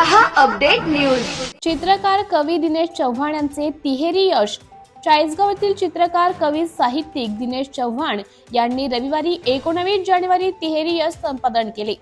रहा update news. चित्रकार कवी दिनेश चव्हाण यांचे तिहेरी यश. चाळीसगाव येथील चित्रकार कवी साहित्यिक दिनेश चव्हाण यांनी रविवारी एकोणवीस जानेवारी तिहेरी यश संपादन केले.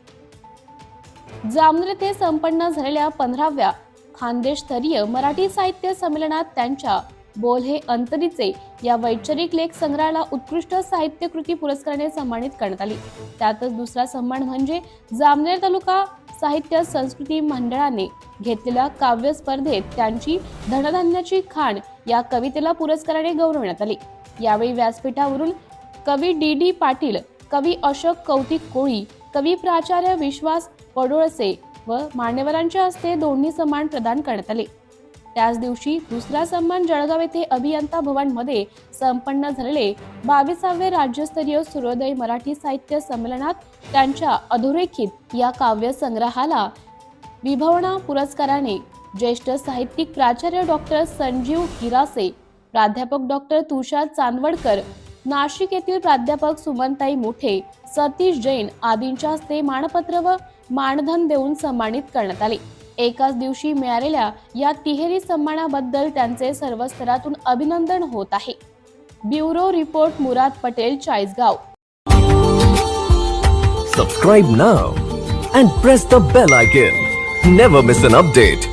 जामनेर येथे संपन्न झालेल्या पंधराव्या खानदेशस्तरीय मराठी साहित्य संमेलनात त्यांच्या बोल हे अंतरीचे या वैचारिक लेख संग्रहाला उत्कृष्ट साहित्य कृती पुरस्काराने सन्मानित करण्यात आली. त्यातच दुसरा सन्मान म्हणजे जामनेर तालुका साहित्य संस्कृती मंडळाने घेतलेल्या काव्य स्पर्धेत त्यांची धनधान्याची खाण या कवितेला पुरस्काराने गौरवण्यात आले. यावेळी व्यासपीठावरून कवी डी डी पाटील कवी अशोक कौतिक कोळी कवी प्राचार्य विश्वास पडोळसे व मान्यवरांच्या हस्ते दोन्ही सन्मान प्रदान करण्यात आले. त्याच दिवशी दुसरा सन्मान जळगाव येथे अभियंता भवनमध्ये संपन्न झालेले बावीसावे राज्यस्तरीय सूर्योदय मराठी साहित्य संमेलनात त्यांच्या अधोरेखित या काव्य संग्रहाला विभवना पुरस्काराने ज्येष्ठ साहित्यिक प्राचार्य डॉक्टर संजीव हिरासे प्राध्यापक डॉक्टर तुषार चांदवडकर नाशिक येथील प्राध्यापक सुमनताई मोठे सतीश जैन आदींच्या हस्ते मानपत्र व मानधन देऊन सन्मानित करण्यात आले. एकाच दिवशी मिळालेल्या या तिहेरी सन्मानाबद्दल त्यांचे सर्व स्तरातून अभिनंदन होत आहे. Bureau report Murad Patel Chalisgaon. Subscribe now and press the bell icon never miss an update